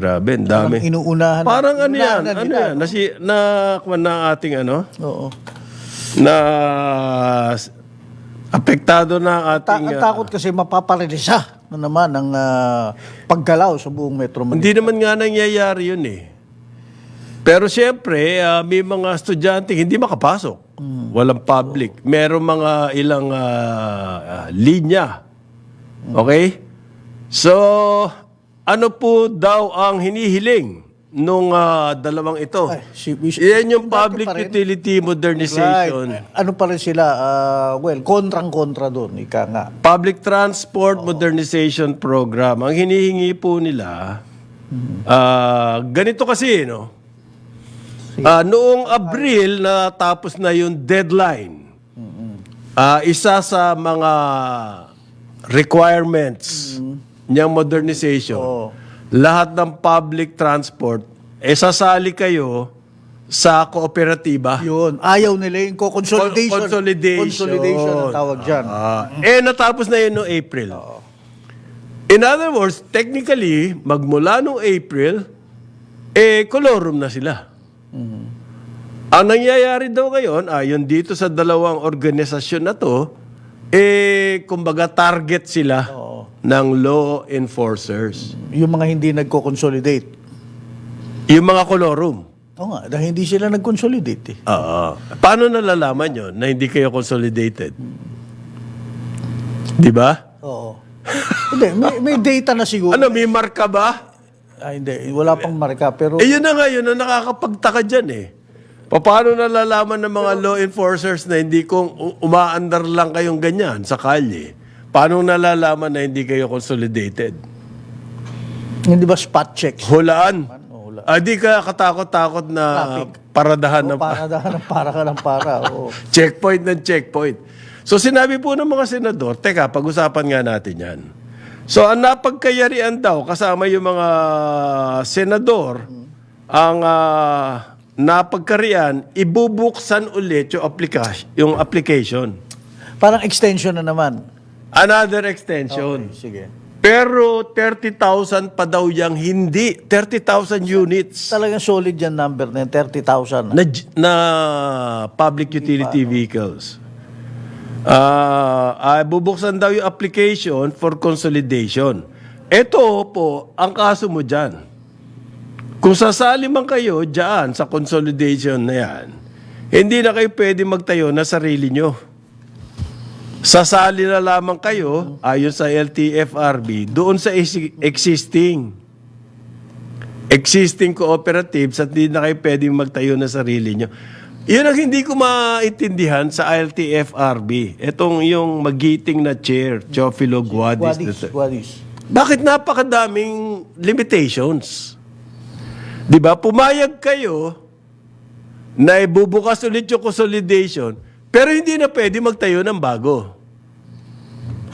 grabe, ang dami. Parang inuunahan. Parang ano yan, inuunahan ano nila, yan, na, si, na, kuwan na ating ano, Oo. na apektado na ang Ta- ating... ang ah, takot kasi mapaparelisa na naman ang ah, paggalaw sa buong Metro Manila. Hindi naman nga nangyayari yun eh. Pero siyempre, ah, may mga estudyante hindi makapasok. Walang public. Meron mga ilang ah, ah, linya. Okay? So, ano po daw ang hinihiling nung ah, dalawang ito? Ay, si- Yan yung dati public pa rin. utility modernization. Right. Ano pa rin sila, ah, well, kontrang-kontra doon, ika nga. Public Transport Modernization Program. Ang hinihingi po nila, ah, ganito kasi, no? Ah, noong Abril, natapos na yung deadline. Ah, isa sa mga requirements niyang modernization, Oo. lahat ng public transport, eh sasali kayo sa kooperatiba. Yun, ayaw nila yung co-consolidation. Con- consolidation. Consolidation ang tawag dyan. Ah, eh, natapos na yun noong April. In other words, technically, magmula noong April, eh, kolorum na sila. Ang nangyayari daw ngayon, ayon dito sa dalawang organisasyon na to, eh, kumbaga target sila ng law enforcers. yung mga hindi nagko-consolidate. Yung mga kolorum. Oo nga, dahil hindi sila nag-consolidate eh. Oo. Paano nalalaman yon na hindi kayo consolidated? Di ba? Oo. hindi, may, may data na siguro. Ano, may marka ba? Ah, hindi, wala pang marka. Pero Eh yun na nga, yun na nakakapagtaka dyan eh. Pa- Paano nalalaman ng mga law enforcers na hindi kung u- umaandar lang kayong ganyan sa kalye? Paano nalalaman na hindi kayo consolidated? hindi ba spot checks? Hulaan. Oh, wala. Ah, di ka katakot-takot na paradahan ng Para dahan ng para ka ng para. Oo. checkpoint ng checkpoint. So sinabi po ng mga senador, teka, pag-usapan nga natin yan. So ang napagkayarian daw, kasama yung mga senador, ang ah, napagkarian, ibubuksan ulit yung, application, yung application. Parang extension na naman. Another extension. Sige. Pero 30,000 pa daw yung hindi. 30,000 units Talagang solid yan number na yan, 30,000. na, na public utility vehicles. Ah, ah, bubuksan daw yung application for consolidation. Ito po, ang kaso mo dyan. Kung sasali man kayo dyan sa consolidation na yan, hindi na kayo pwede magtayo na sarili nyo. Sasali na lamang kayo, ayon sa LTFRB, doon sa existing existing cooperatives at hindi na kayo pwedeng magtayo na sarili nyo. Yun ang hindi ko maintindihan sa LTFRB. Itong yung magiting na chair, Chofilo Guadis. Guadis, Guadis. Bakit napakadaming limitations? 'Di ba? Pumayag kayo na ibubukas ulit yung consolidation, pero hindi na pwede magtayo ng bago.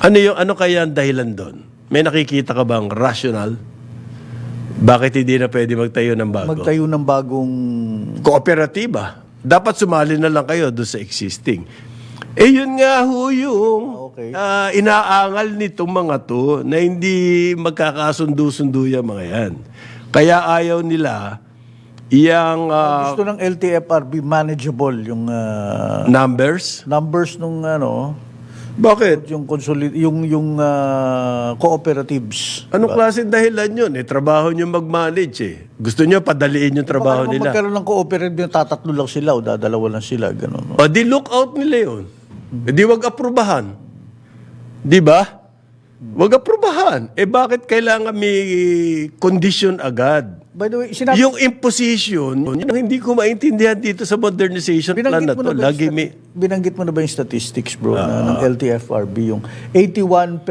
Ano yung ano kaya ang dahilan doon? May nakikita ka bang rational? Bakit hindi na pwede magtayo ng bago? Magtayo ng bagong... Kooperatiba. Dapat sumali na lang kayo doon sa existing. Eh yun nga ho yung Okay. ah, inaangal nitong mga to na hindi magkakasundo-sundo yung mga yan. Kaya ayaw nila iyang ah, gusto ng LTFRB manageable yung ah, numbers. numbers nung ano, Bakit? yung consolid yung yung ah, cooperatives. Anong klase dahilan yun? Eh, trabaho nyo mag-manage eh. Gusto nyo padaliin yung trabaho Baka naman nila. magkaroon ng cooperative yung tatatlo lang sila o dadalawa lang sila ganun. No? O di look out nila yun. E di wag aprubahan. Di ba? Wag aprubahan. Eh bakit kailangan may condition agad? By the way, sinabi Yung imposition, yun ang hindi ko maintindihan dito sa modernization plan na to. na Lagi may... binanggit mo na ba yung statistics bro Ah. na, ng LTFRB yung 81%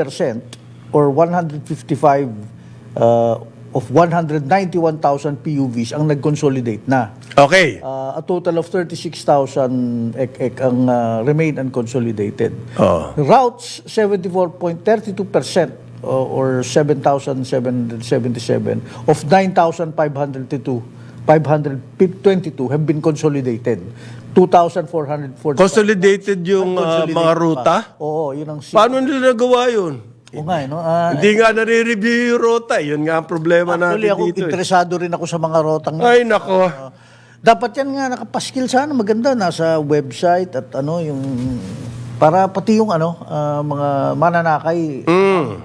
or 155 uh, of 191,000 PUVs ang nag-consolidate na. Okay. Uh, a total of 36,000 ek, ek ang uh, remain unconsolidated. Oh. Routes, 74.32% o- or 7,777 of 9,522 522 have been consolidated. 2,440 Consolidated yung Consolidated mga pa. ruta? Oo, yun ang Paano nila nagawa yun? Oo nga, eh, no? Ah, Hindi nga nare-review yung rota. Yun nga ang problema actually, natin ako dito. eh. interesado rin ako sa mga rotang. Ay, nako. Ah, dapat yan nga nakapaskil sana maganda nasa website at ano yung para pati yung ano ah, mga mananakay Mm.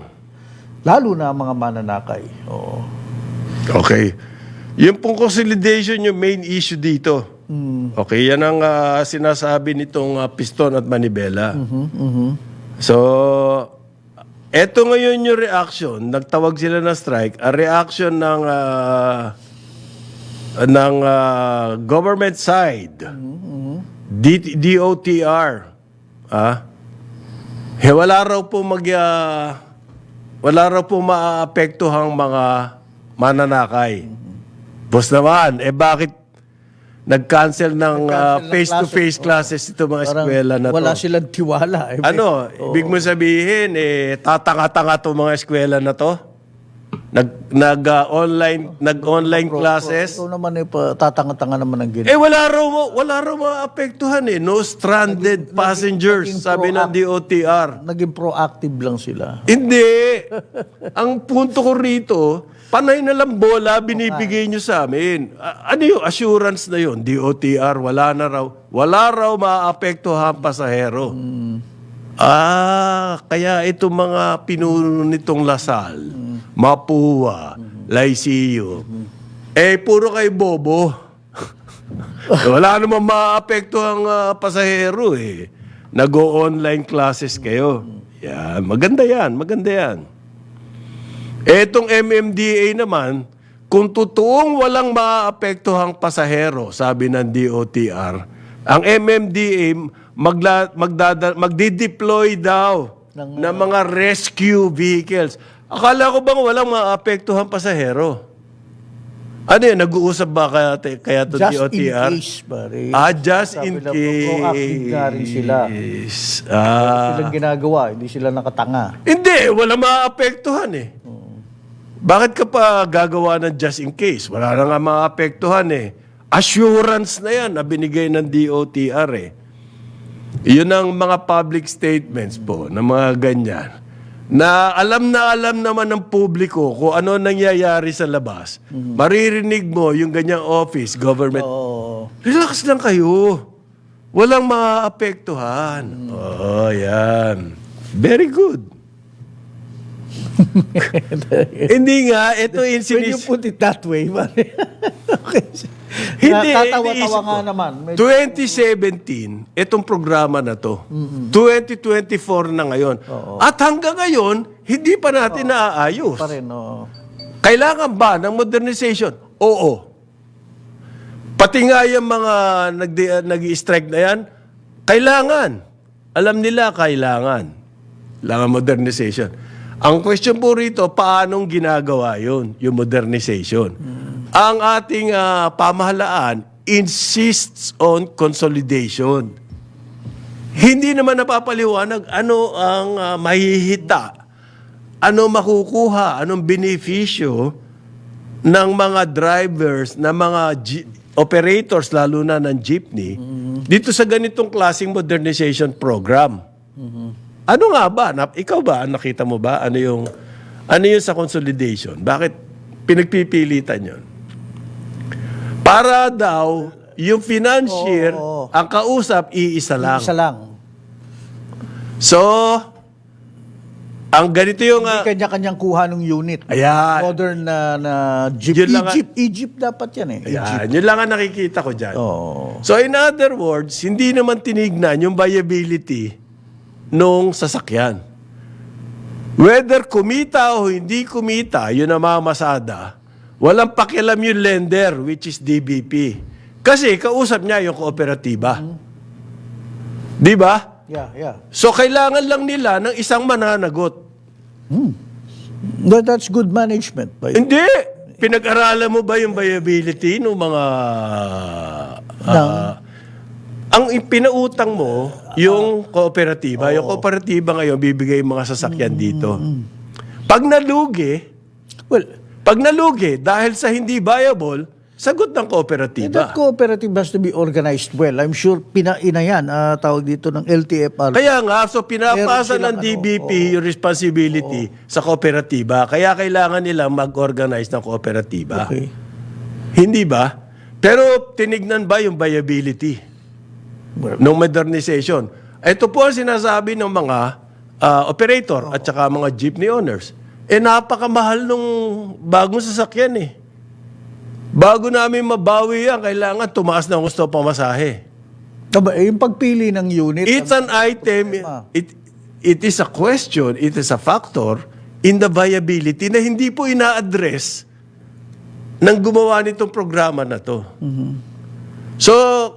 lalo na mga mananakay. Oo. Okay. Yung pong consolidation yung main issue dito. Okay, yan ang ah, sinasabi nitong ah, piston at manibela. So, eto ngayon yung reaction. Nagtawag sila ng strike. Ang reaction ng ah, ng ah, government side, D- DOTR, ah, eh, wala raw po mag ah, wala raw po maapektuhang mga mananakay. Boss naman, eh bakit nag-cancel ng ah, Nag-cancel ng face-to-face classes ito mga Parang eskwela na to? wala silang tiwala. Eh. Ano, ibig mo sabihin, eh, tatanga-tanga itong mga eskwela na to? Nag, nag, ah, online, nag-online classes? Ikaw naman eh, tatanga-tanga naman ang ginawa. Eh, wala raw, wala raw maapektuhan eh. No stranded passengers, naging sabi ng DOTR. Naging proactive lang sila. Hindi. Ang punto ko rito, panay na lang bola binibigay nyo sa amin. A- ano yung assurance na yun? DOTR, wala na raw. Wala raw maapektuhan pasahero. Ah, kaya itong mga pinuno nitong Lasal, Mapua, Laisio, eh puro kay bobo. Wala namang maapektuhan ang pasahero eh. Nag-o-online classes kayo. Yan, maganda yan, maganda yan. Etong MMDA naman, kung totoong walang maapektuhang pasahero, sabi ng DOTR, ang MMDA magla, magdada, magdi-deploy daw ng, mga rescue vehicles. Akala ko bang walang maapektuhang pasahero? Ano yun, nag-uusap ba kaya, kaya to Just in DOTR? case, pare. Ah, just Sabi in lang, case. proactive nga rin sila. Ah. Silang ginagawa, hindi sila nakatanga. Hindi, wala maapektuhan eh. Bakit ka pa gagawa ng just in case? Wala na nga maapektuhan eh. Assurance na yan na binigay ng DOTR eh. Yun ang mga public statements po ng mga ganyan. Na alam na alam naman ng publiko kung ano nangyayari sa labas. Maririnig mo yung ganyang office, government. Oo. Relax lang kayo. Walang maapektuhan. Oh, yan. Very good. Hindi nga, ito When you put it that way, okay. Hindi, Tatawa-tawa nga naman. Medyo- 2017, itong programa na to. 2024 na ngayon. At hanggang ngayon, hindi pa natin naaayos. pa rin, oo. Kailangan ba ng modernization? Oo. Pati nga yung mga nag- nag-strike na yan, kailangan. Alam nila, kailangan. Kailangan modernization. Ang question po rito, paanong ginagawa yun, yung modernization? Ang ating ah, pamahalaan insists on consolidation. Hindi naman napapaliwanag ano ang ah, mahihita ano makukuha, anong benepisyo ng mga drivers, ng mga operators, lalo na ng jeepney, dito sa ganitong klaseng modernization program. Ano nga ba? Na, ikaw ba, nakita mo ba? Ano yung, ano yung sa consolidation? Bakit pinagpipilitan yon? Para daw, yung financier, Oo. ang kausap, iisa lang. Isa lang. So, ang ganito yung... ah, Hindi kanya-kanyang kuha ng unit. Ayan. Modern na, na Jeep. Yun lang Egypt, Egypt dapat yan eh. Ayan, yun lang ang nakikita ko dyan. Oo. So in other words, hindi naman tinignan yung viability nung sasakyan. Whether kumita o hindi kumita, yun ang mamasada. Walang pakialam yung lender, which is DBP. Kasi kausap niya yung kooperatiba. Di ba? Yeah, yeah. So kailangan lang nila ng isang mananagot. That, that's good management. By, Hindi. Pinag-aralan mo ba yung viability ng mga... ah, ang pinautang mo, yung kooperatiba. Yung kooperatiba ngayon, bibigay yung mga sasakyan dito. Pag nalugi, well, pag nalugi, dahil sa hindi viable, sagot ng Eh, kooperatiba. That cooperative has to be organized well. I'm sure pinaina yan, ah, tawag dito ng LTFR. Kaya nga, so pinapasa Meron silang ng DBP yung responsibility sa kooperatiba. Kaya kailangan nila mag-organize ng kooperatiba. Okay. Hindi ba? Pero tinignan ba yung viability ng modernization? Ito po ang sinasabi ng mga ah, operator at saka mga jeepney owners. Eh napakamahal nung bagong sasakyan eh. Bago namin mabawi yan, kailangan tumaas na gusto pamasahe. Aba, eh, yung pagpili ng unit. It's an item, it, it is a question, it is a factor in the viability na hindi po ina-address ng gumawa nitong programa na to. So,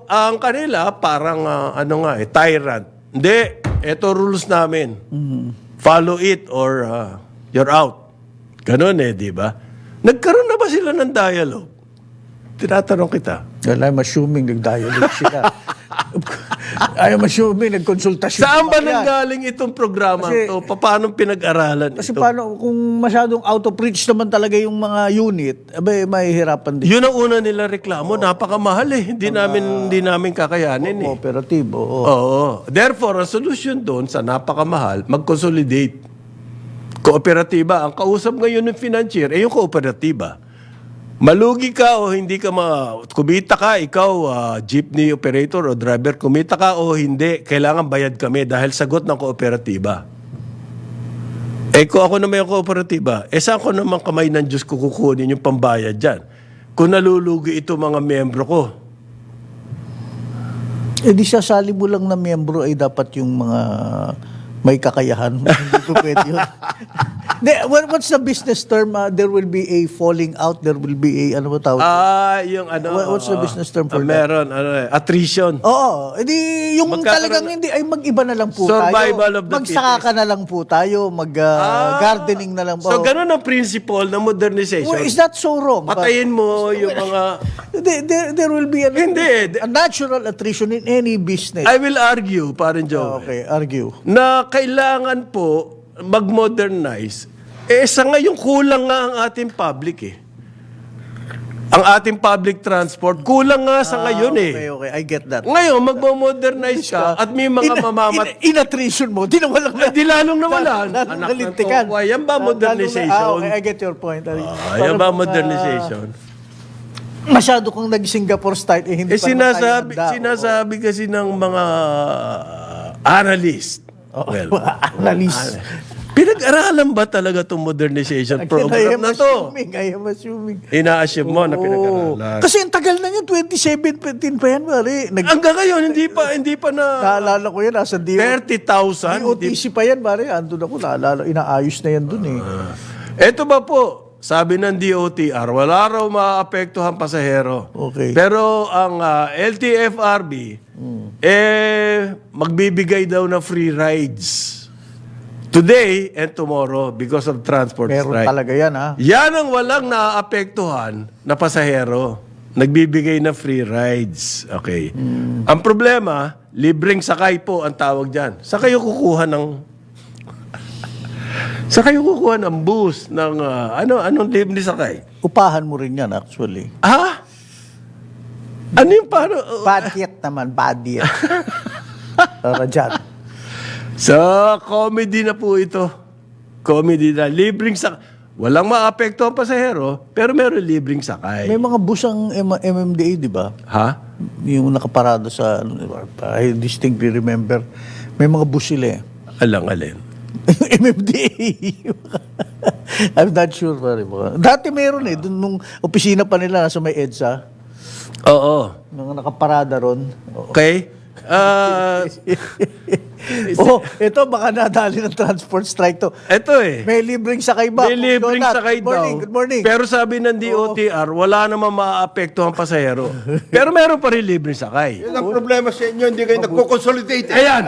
ang kanila parang ah, ano nga eh, tyrant. Hindi, ito rules namin. Follow it or ah, you're out. Ganon eh, di ba? Nagkaroon na ba sila ng dialogue? Tinatanong kita. Well, I'm assuming nag-dialogue sila. I'm assuming nagkonsultasyon. Saan ba nanggaling itong programa Kasi- to? Paano pinag-aralan Kasi ito? paano, kung masyadong out of reach naman talaga yung mga unit, abay, mahihirapan din. Yun ang una nila reklamo, napakamahal eh. Hindi namin hindi namin kakayanin eh. Cooperative, oo. Oo. Therefore, ang solution doon sa napakamahal, mag-consolidate. Kooperatiba. Ang kausap ngayon ng financier, eh yung kooperatiba. Malugi ka o hindi ka ma... Kumita ka, ikaw, ah, jeepney operator o driver, kumita ka o hindi, kailangan bayad kami dahil sagot ng kooperatiba. Eh kung ako naman yung kooperatiba, eh saan ko naman kamay ng Diyos ko kukunin yung pambayad dyan? Kung nalulugi ito mga membro ko, Eh di sasali mo lang na miyembro ay dapat yung mga may kakayahan. Hindi ko pwede yun. Hindi, what- what's the business term? Uh, there will be a falling out, there will be a, ano ba tawag? Ah, yung ano. What- what's the oo. business term for Ah, that? Meron, ano eh, attrition. Oo, edi yung talagang hindi ay mag-iba na lang po Survival tayo. of the Magsaka ka na lang po tayo, mag-gardening na lang po. Ah. So, ganun ang principle ng modernization. Well, is that so wrong? Patayin mo yung mga... There, there, there will be an, Hindi. a natural attrition in any business. I will argue, parang Joe, okay, argue. na kailangan po mag-modernize. Eh, sa ngayon, kulang nga ang ating public eh. Ang ating public transport, kulang nga sa ngayon eh. Ah, Okay, okay, I get that. Ngayon, magmo-modernize ka at may mga In- mamamat... in, inattrition mo, di nawalan na. Di lalong nawalan. Anak ng nalintikan. tokwa. Yan ba modernization? Ah, okay, I get your point. Ah, yan ba ah, modernization? masyado kang nag-Singapore style, eh, hindi Eh pa naman tayo sinasabi, handa. sinasabi kasi ng mga analyst. Oo. Well, Analyst. Pinag-aralan ba talaga itong modernization program am na to? assuming, I am assuming. Ina-assume mo na pinag-aralan. Kasi ang tagal na yun, 2017 pa yan, pare. Nag, Hanggang ngayon, hindi pa, hindi pa na naalala ko yan, nasa DO, 30,000. hindi- DOTC pa yan, pare. Andun ako, naalala, inaayos na yan dun eh. Ito ba po, sabi ng DOTR, wala raw maapektuhan pasahero. Okay. Pero ang ah, LTFRB, eh, magbibigay daw ng free rides. Today and tomorrow because of transport Meron strike. talaga yan, ha? Yan ang walang naapektuhan na pasahero. Nagbibigay na free rides. Okay. Ang problema, libreng sakay po ang tawag dyan. Sa kayo kukuha ng... sa kayo kukuha ng bus, ng... ah, ano, anong libre sakay? Upahan mo rin yan, actually. Ha? Ano yung paano? Budget naman, budget. Para dyan. So, comedy na po ito. Comedy na. Libreng sakay. Walang maapekto ang pasahero, pero meron libreng sakay. May mga bus ang M- MMDA, di ba? Ha? Yung nakaparada sa, ano, di ba? I distinctly remember, may mga bus sila eh. Alang alin. MMDA. I'm not sure, pare. Baka- Dati meron eh, dun nung opisina pa nila sa may EDSA, Oo. mga nakaparada ron. Okay? Ah, oh, ito baka nadali ng transport strike to. eto eh. May libreng sakay ba? May libreng Donut, sakay good morning, daw. Good morning. Pero sabi ng DOTR, wala naman maapekto ang pasahero. Pero meron pa rin libreng sakay. Yan ang problema sa inyo, hindi kayo nagko-consolidate. eh. Ayan!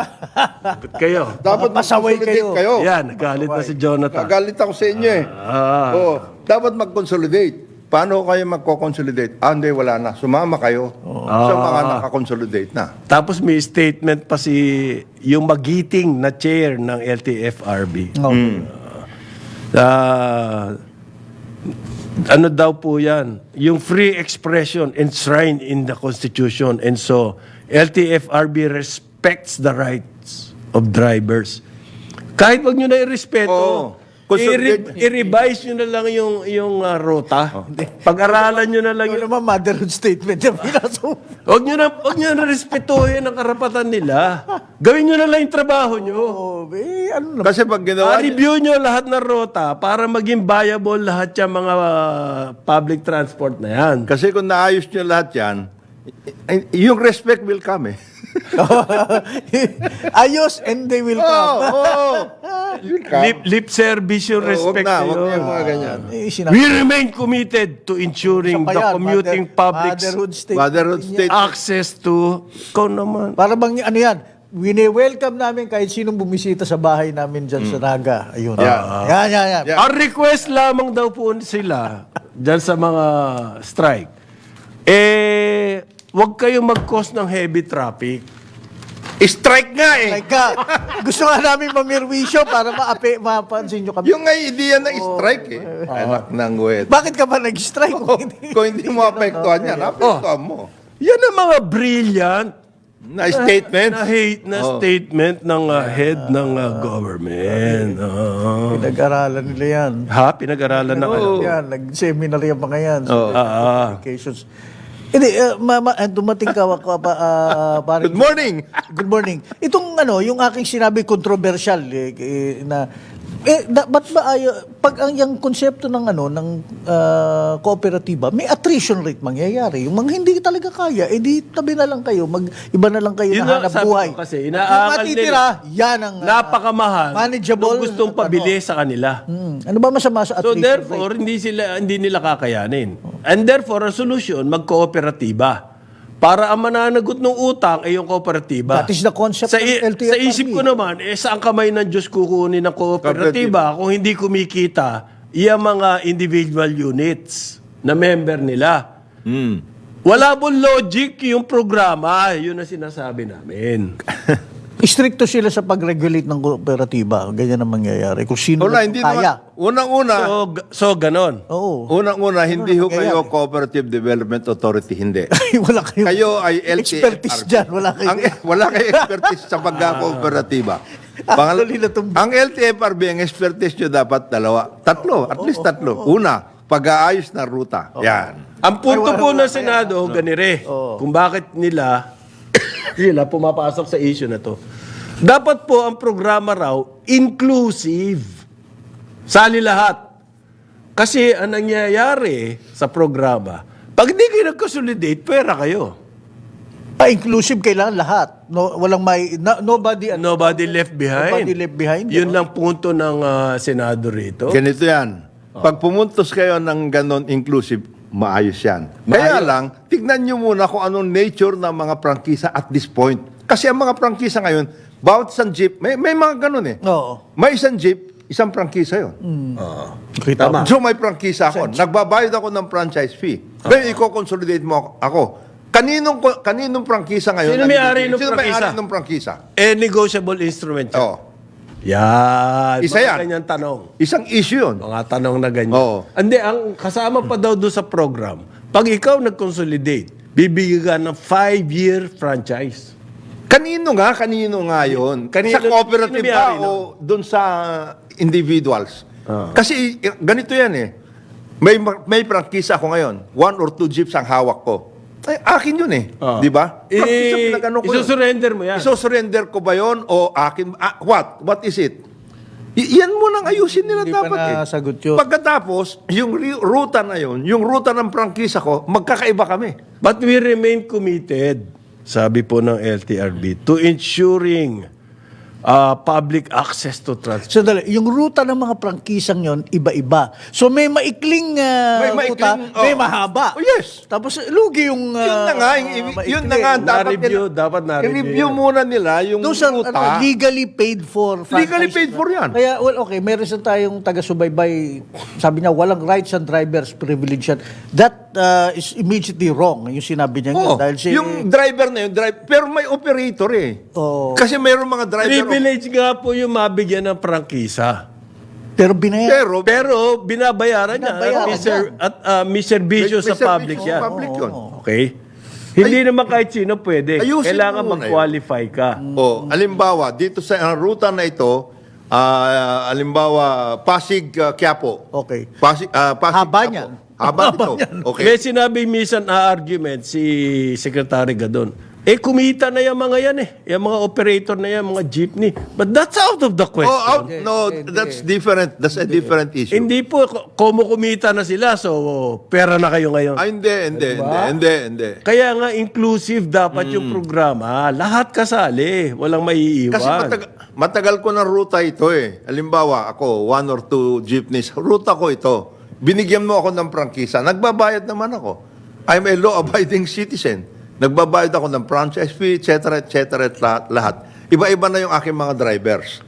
Ba't kayo? Dapat Pasaway mag-consolidate kayo. kayo. Yan, nagalit na si Jonathan. Nagalit ako sa inyo eh. Ah. Oo, dapat mag-consolidate. Paano kayo magko-consolidate? Ah, hindi, wala na. Sumama kayo sa mga nakakonsolidate na. Tapos may statement pa si yung magiting na chair ng LTFRB. Oh. Ah, ano daw po yan, yung free expression enshrined in the Constitution. And so, LTFRB respects the rights of drivers. Kahit wag nyo na irespeto, Oo. Consolidate- i- i-revise nyo na lang yung, yung ah, ruta. Pag-aralan nyo na lang Ano yung... naman motherhood statement yung pinaso. Huwag nyo na, huwag nyo na respetuhin ang karapatan nila. Gawin nyo na lang yung trabaho nyo. Oh, eh, ano naman. Kasi pag ginawa niya- review nyo lahat ng ruta para maging viable lahat yung mga ah, public transport na yan. Kasi kung naayos nyo lahat yan, y- yung respect will come eh. Ayos and they will Oo, come. oo. Will come. Lip, lip service yung Oo, wag respect na, na wag na yun. yung mga ganyan. Eh, sinabi We remain committed to ensuring pa the yan, commuting mother- public's motherhood statement. Motherhood state. access to... Ikaw naman. Para bang ano yan, wini-welcome namin kahit sinong bumisita sa bahay namin dyan sa Naga. Ayun. Yeah. Yan, yan, yan. Yeah. Ang request lamang daw po sila dyan sa mga strike, eh, wag kayong mag-cause ng heavy traffic. Strike nga eh. Like ka, gusto nga namin mamirwisyo para maapi, mapansin nyo kami. Yung nga idea ng strike eh. Anak ng wet. Bakit ka ba nag-strike? hindi? Kung hindi mo apektuhan yan, apektuhan mo. Yan ang mga brilliant Na statement. na hate na Oh. statement ng uh, head ng uh, government. Oo. Pinag-aralan nila yan. ha? Pinag-aralan na kayo? Yan, nag-seminar yung mga yan. Oo. Ah. Applications. Hindi, uh, ma- ma- uh, dumating ka, ka pa, uh, parang- Good morning. Good morning. Itong ano, yung aking sinabi controversial eh, eh, na eh da, ba't ba ayo pag ang yung konsepto ng ano ng ah, kooperatiba, may attrition rate mangyayari. Yung mga hindi talaga kaya, edi tabi na lang kayo, mag iba na lang kayo Yun na hanap buhay. ko kasi, inaangal matitira, yan ang ah, Napakamahal. manageable. Nung gustong pabili sa kanila. Hmm, ano ba masama sa So attrition rate? therefore, hindi sila hindi nila kakayanin. And therefore, ang solution, magkooperatiba. Para ang mananagot ng utang ay yung kooperatiba. That is the concept sa, ng LTFRB. sa isip ko naman, eh, saan kamay ng Diyos kukunin ng kooperatiba kung hindi kumikita yung mga individual units na member nila. Hmm. Wala po logic yung programa. Yun ang sinasabi namin. Stricto sila sa pag-regulate ng kooperatiba. Ganyan ang mangyayari. Kung sino Wala, hindi kaya. naman. Unang-una, So, g- so ganon. Oo. unang-una, hindi ho kayo Cooperative Development Authority, hindi. wala kayo. Kayo ay LTFRB. Expertise dyan. Wala kayo. Ang, wala kayo expertise sa pagkakooperatiba. Actually, natum- ang LTFRB, ang expertise nyo dapat dalawa. Tatlo, at least tatlo. Una, pag-aayos ng ruta. Yan. Ang punto po ng Senado, ganire, kung bakit nila sila pumapasok sa issue na to. Dapat po ang programa raw inclusive. Sali lahat. Kasi ang nangyayari sa programa, pag hindi kayo nag-consolidate, pera kayo. Ah, inclusive kailangan lahat. No, walang may no- nobody ano, Nobody left behind. Nobody left behind, Yun lang punto ng ah, Senado rito. Ganito yan. Pag pumuntos kayo ng ganon inclusive, maayos yan. Kaya lang, tignan nyo muna kung anong nature ng mga prangkisa at this point. Kasi ang mga prangkisa ngayon, bawat isang jeep, may, may mga ganon eh. Oo. May isang jeep, isang prangkisa yon. Tama. So may prangkisa ako. Nagbabayad ako ng franchise fee. Ngayon, i-consolidate mo ako. Kaninong, kaninong prangkisa ngayon? Sino may-ari ng Sino may-ari prangkisa? ng prangkisa? Eh, negotiable instrument yan. Oo. Yan. Isa Mga yan. Ganyan tanong. Isang issue yun. Mga tanong na ganyan. Oo. Hindi, ang kasama pa daw doon sa program, pag ikaw nag-consolidate, bibigyan ka ng five-year franchise. Kanino nga? Kanino nga yun? Kanino- sa cooperative ba o doon sa individuals? Ah. Kasi eh, ganito yan eh. May, may prangkisa ako ngayon. One or two jeeps ang hawak ko. Ay, akin yun eh. Ah. Di ba? I- pinag-ano ko yun. isusurrender mo yan. Isusurrender ko ba yun o akin? ah, what? What is it? I- yan mo nang ayusin nila Hindi pa dapat eh. nasagot yun. Pagkatapos, yung ri- ruta na yun, yung ruta ng prangkisa ko, magkakaiba kami. But we remain committed, sabi po ng LTRB, to ensuring uh, public access to transport. So dali, yung ruta ng mga prangkisang yon iba-iba. So may maikling ah, May ruta, maikling- may oh. mahaba. Oh, yes. Tapos lugi yung yun na nga, yung, maikli. yun na nga, dapat Na-review, nila- dapat na-review I-review yan. muna nila yung Those are ruta. ano, legally paid for. Legally paid for yan. Kaya, well, okay, meron sa tayong taga-subaybay, sabi niya, walang rights and drivers privilege yan. That uh, is immediately wrong, yung sinabi niya. Oo, dahil si, yung driver na yun, drive, pero may operator eh. Oo. Kasi mayroong mga driver. Privilege nga po yung mabigyan ng prangkisa. Pero binaya. Pero, Pero binabayaran niya. Binabayaran niya. at ah, may serbisyo May- sa public yan. public yun. Okay? Hindi naman kahit sino pwede. Ayusin Kailangan mag-qualify ka. O, alimbawa, dito sa uh, ruta na ito, ah, alimbawa, Pasig, uh, Quiapo. Okay. Pasig, ah, Pasig, Haba Quiapo. niyan. Haba nito. Okay. May sinabi minsan na argument si Secretary Gadon. Eh, kumita na yung mga yan eh. Yung mga operator na yan, mga jeepney. But that's out of the question. Oh, out, no, that's different. That's a different issue. Hindi po, kumu kumita na sila, so pera na kayo ngayon. Ah, hindi, hindi, hindi, hindi, hindi. Kaya nga inclusive dapat yung programa. Lahat kasali. Walang maiiwan. Kasi matagal, matagal ko na ruta ito eh. Halimbawa, ako, one or two jeepneys, ruta ko ito. Binigyan mo ako ng prangkisa, nagbabayad naman ako. I'm a law-abiding citizen. Nagbabayad ako ng franchise fee, etc., etc., et lahat- lahat. Iba-iba na yung aking mga drivers.